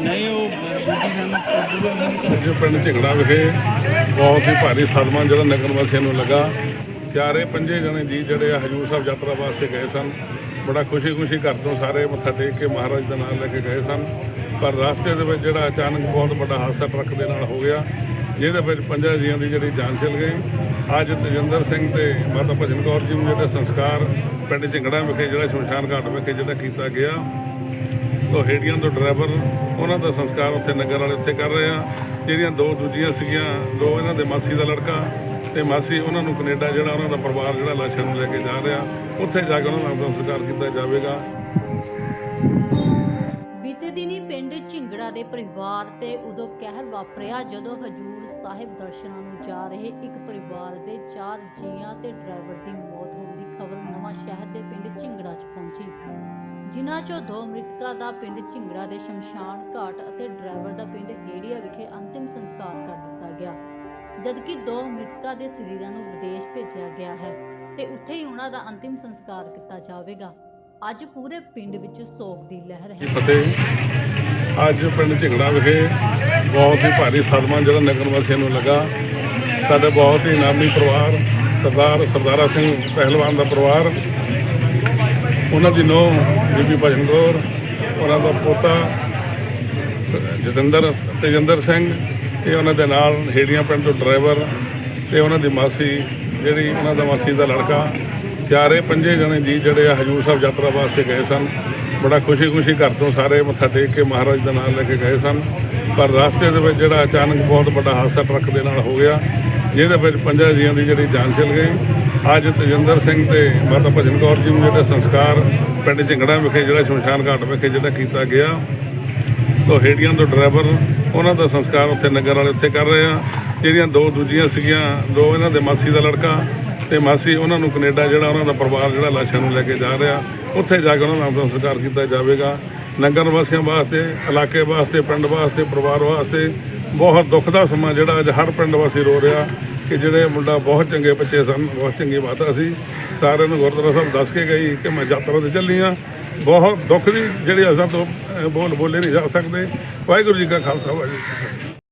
ਨਹੀਂ ਉਹ ਜੋ ਪਿੰਡ ਝਿਗੜਾ ਵਿਖੇ ਬਹੁਤ ਹੀ ਭਾਰੀ ਸਦਮਾ ਜਿਹੜਾ ਨਗਰ ਵਾਸੀਆਂ ਨੂੰ ਲੱਗਾ। ਚਾਰੇ ਪੰਜੇ ਜਣੇ ਜੀ ਜਿਹੜੇ ਆ ਹਜੂਰ ਸਾਹਿਬ ਯਾਤਰਾ ਵਾਸਤੇ ਗਏ ਸਨ। ਬੜਾ ਖੁਸ਼ੀ-ਖੁਸ਼ੀ ਘਰ ਤੋਂ ਸਾਰੇ ਮੱਥਾ ਟੇਕ ਕੇ ਮਹਾਰਾਜ ਦਾ ਨਾਮ ਲੈ ਕੇ ਗਏ ਸਨ। ਪਰ ਰਸਤੇ ਦੇ ਵਿੱਚ ਜਿਹੜਾ ਅਚਾਨਕ ਬਹੁਤ ਵੱਡਾ ਹਾਦਸਾ ਟਰੱਕ ਦੇ ਨਾਲ ਹੋ ਗਿਆ। ਜਿਹਦੇ ਵਿੱਚ ਪੰਜਾਂ ਜੀਆਂ ਦੀ ਜਿਹੜੀ ਜਾਨ ਚਲ ਗਈ। ਅੱਜ ਤਜਿੰਦਰ ਸਿੰਘ ਤੇ ਮਾਤਾ ਭਜਨ ਕੌਰ ਜੀ ਨੂੰ ਜਿਹੜਾ ਸੰਸਕਾਰ ਪਿੰਡ ਝਿੰਗੜਾ ਵਿਖੇ, ਜਿਹੜਾ ਸ਼ਮਸ਼ਾਨ ਘਾਟ ਵਿਖੇ ਜਿਹੜਾ ਕੀਤਾ ਗਿਆ ਤੋਂ ਹੇੜੀਆਂ ਤੋਂ ਡਰਾਈਵਰ ਉਹਨਾਂ ਦਾ ਸੰਸਕਾਰ ਉੱਥੇ ਨਗਰ ਵਾਲੇ ਉੱਥੇ ਕਰ ਰਹੇ ਆ। ਜਿਹੜੀਆਂ ਦੋ ਦੂਜੀਆਂ ਸੀਗੀਆਂ, ਦੋ ਇਹਨਾਂ ਦੇ ਮਾਸੀ ਦਾ ਲੜਕਾ ਤੇ ਮਾਸੀ ਉਹਨਾਂ ਨੂੰ ਕੈਨੇਡਾ ਜਿਹੜਾ ਉਹਨਾਂ ਦਾ ਪਰਿਵਾਰ ਜਿਹੜਾ ਲਾਸ਼ਾਂ ਨੂੰ ਲੈ ਕੇ ਜਾ ਰਿਹਾ। ਉੱਥੇ ਜਾ ਕੇ ਉਹਨਾਂ ਦਾ ਸੰਸਕਾਰ ਕੀਤਾ ਜਾਵੇਗਾ। ਬੀਤੇ ਦਿਨੀ ਪਿੰਡ ਝਿੰਗੜਾ ਦੇ ਪਰਿਵਾਰ ਤੇ ਉਦੋਂ ਕਹਿਰ ਵਾਪਰਿਆ ਜਦੋਂ ਹਜੂਰ ਸਾਹਿਬ ਦਰਸ਼ਨਾਂ ਨੂੰ ਜਾ ਰਹੇ ਇੱਕ ਪਰਿਵਾਰ ਦੇ ਚਾਰ ਜੀਆਂ ਤੇ ਡਰਾਈਵਰ ਦੀ ਮੌਤ ਹੋਣ ਦੀ ਖਬਰ ਨਵਾਂ ਸ਼ਹਿਰ ਦੇ ਪਿੰਡ ਝਿੰਗੜਾ 'ਚ ਪਹੁੰਚੀ। ਜਿਨ੍ਹਾਂ 'ਚੋਂ ਦੋ ਮ੍ਰਿਤਕਾਂ ਦਾ ਪਿੰਡ ਝਿੰਗੜਾ ਦੇ ਸ਼ਮਸ਼ਾਨ ਘਾਟ ਅਤੇ ਡਰਾਈਵਰ ਦਾ ਪਿੰਡ ਹੇੜੀਆ ਵਿਖੇ ਅੰਤਿਮ ਸੰਸਕਾਰ ਕਰ ਦਿੱਤਾ ਗਿਆ। ਜਦਕਿ ਦੋ ਮ੍ਰਿਤਕਾਂ ਦੇ ਸਰੀਰਾਂ ਨੂੰ ਵਿਦੇਸ਼ ਭੇਜਿਆ ਗਿਆ ਹੈ ਤੇ ਉੱਥੇ ਹੀ ਉਹਨਾਂ ਦਾ ਅੰਤਿਮ ਸੰਸਕਾਰ ਕੀਤਾ ਜਾਵੇਗਾ। ਅੱਜ ਪੂਰੇ ਪਿੰਡ ਵਿੱਚ ਸੋਗ ਦੀ ਲਹਿਰ ਹੈ। ਫਤਿਹ ਅੱਜ ਪਿੰਡ ਝਿੰਗੜਾ ਵਿਖੇ ਬਹੁਤ ਹੀ ਭਾਰੀ ਸਦਮਾ ਜਿਹੜਾ ਨਗਰ ਵਾਸੀਆਂ ਨੂੰ ਲੱਗਾ। ਸਾਡੇ ਬਹੁਤ ਹੀ ਨਾਮੀ ਪਰਿਵਾਰ, ਸਰਦਾਰ ਸਰਦਾਰਾ ਸਿੰਘ ਪਹਿਲਵਾਨ ਦਾ ਪਰਿਵਾਰ, ਉਹਨਾਂ ਦੀ ਨੂੰਹ ਬੀਬੀ ਭਜਨ ਕੌਰ, ਉਹਨਾਂ ਦਾ ਪੋਤਾ ਜਤਿੰਦਰ ਤੇਜਿੰਦਰ ਸਿੰਘ ਤੇ ਉਹਨਾਂ ਦੇ ਨਾਲ ਹੇੜੀਆਂ ਪਿੰਡ ਤੋਂ ਡਰਾਈਵਰ ਤੇ ਉਹਨਾਂ ਦੀ ਮਾਸੀ, ਜਿਹੜੀ ਉਹਨਾਂ ਦਾ ਮਾਸੀ ਦਾ ਲੜਕਾ ਚਾਰੇ ਪੰਜੇ ਜਣੇ ਜੀ ਜਿਹੜੇ ਆ ਹਜੂਰ ਸਾਹਿਬ ਯਾਤਰਾ ਵਾਸਤੇ ਗਏ ਸਨ। ਬੜਾ ਖੁਸ਼ੀ-ਖੁਸ਼ੀ ਘਰ ਤੋਂ ਸਾਰੇ ਮੱਥਾ ਟੇਕ ਕੇ ਮਹਾਰਾਜ ਦਾ ਨਾਮ ਲੈ ਕੇ ਗਏ ਸਨ। ਪਰ ਰਸਤੇ ਦੇ ਵਿੱਚ ਜਿਹੜਾ ਅਚਾਨਕ ਬਹੁਤ ਵੱਡਾ ਹਾਦਸਾ ਟਰੱਕ ਦੇ ਨਾਲ ਹੋ ਗਿਆ, ਜਿਹਦੇ ਵਿੱਚ ਪੰਜਾਂ ਜੀਆਂ ਦੀ ਜਿਹੜੀ ਜਾਨ ਚਲ ਗਈ। ਅੱਜ ਤਜਿੰਦਰ ਸਿੰਘ ਤੇ ਮਾਤਾ ਭਜਨ ਕੌਰ ਜੀ ਨੂੰ ਜਿਹੜਾ ਸੰਸਕਾਰ ਪਿੰਡ ਝਿੰਗੜਾ ਵਿਖੇ, ਜਿਹੜਾ ਸ਼ਮਸ਼ਾਨ ਘਾਟ ਵਿਖੇ ਜਿਹੜਾ ਕੀਤਾ ਗਿਆ ਤੋਂ ਹੇੜੀਆਂ ਤੋਂ ਡਰਾਈਵਰ ਉਹਨਾਂ ਦਾ ਸੰਸਕਾਰ ਉੱਥੇ ਨਗਰ ਵਾਲੇ ਉੱਥੇ ਕਰ ਰਹੇ ਆ। ਜਿਹੜੀਆਂ ਦੋ ਦੂਜੀਆਂ ਸੀਗੀਆਂ, ਦੋ ਇਹਨਾਂ ਦੇ ਮਾਸੀ ਦਾ ਲੜਕਾ ਤੇ ਮਾਸੀ, ਉਹਨਾਂ ਨੂੰ ਕੈਨੇਡਾ ਜਿਹੜਾ, ਉਹਨਾਂ ਦਾ ਪਰਿਵਾਰ ਜਿਹੜਾ ਲਾਸ਼ਾਂ ਨੂੰ ਲੈ ਕੇ ਜਾ ਰਿਹਾ। ਉੱਥੇ ਜਾ ਕੇ ਉਹਨਾਂ ਦਾ ਅੰਤਿਮ ਸੰਸਕਾਰ ਕੀਤਾ ਜਾਵੇਗਾ। ਨਗਰ ਵਾਸੀਆਂ ਵਾਸਤੇ, ਇਲਾਕੇ ਵਾਸਤੇ, ਪਿੰਡ ਵਾਸਤੇ, ਪਰਿਵਾਰ ਵਾਸਤੇ ਬਹੁਤ ਦੁੱਖ ਦਾ ਸਮਾਂ ਜਿਹੜਾ ਅੱਜ ਹਰ ਪਿੰਡ ਵਾਸੀ ਰੋ ਰਿਹਾ ਕਿ ਜਿਹੜੇ ਮੁੰਡਾ ਬਹੁਤ ਚੰਗੇ ਬੱਚੇ ਸਨ, ਬਹੁਤ ਚੰਗੀ ਮਾਤਾ ਸੀ। ਸਾਰਿਆਂ ਨੂੰ ਗੁਰਦੁਆਰਾ ਸਾਹਿਬ ਦੱਸ ਕੇ ਗਈ ਕਿ ਮੈਂ ਯਾਤਰਾ ਤੇ ਚੱਲੀ ਆ ਬਹੁਤ ਦੁੱਖ ਦੀ ਜਿਹੜੀ ਅਸਾਂ ਤੋਂ ਬੋਲ ਬੋਲੇ ਨਹੀਂ ਜਾ ਸਕਦੇ। ਵਾਹਿਗੁਰੂ ਜੀ ਕਾ ਖਾਲਸਾ, ਵਾਹਿਗੁਰੂ ਜੀ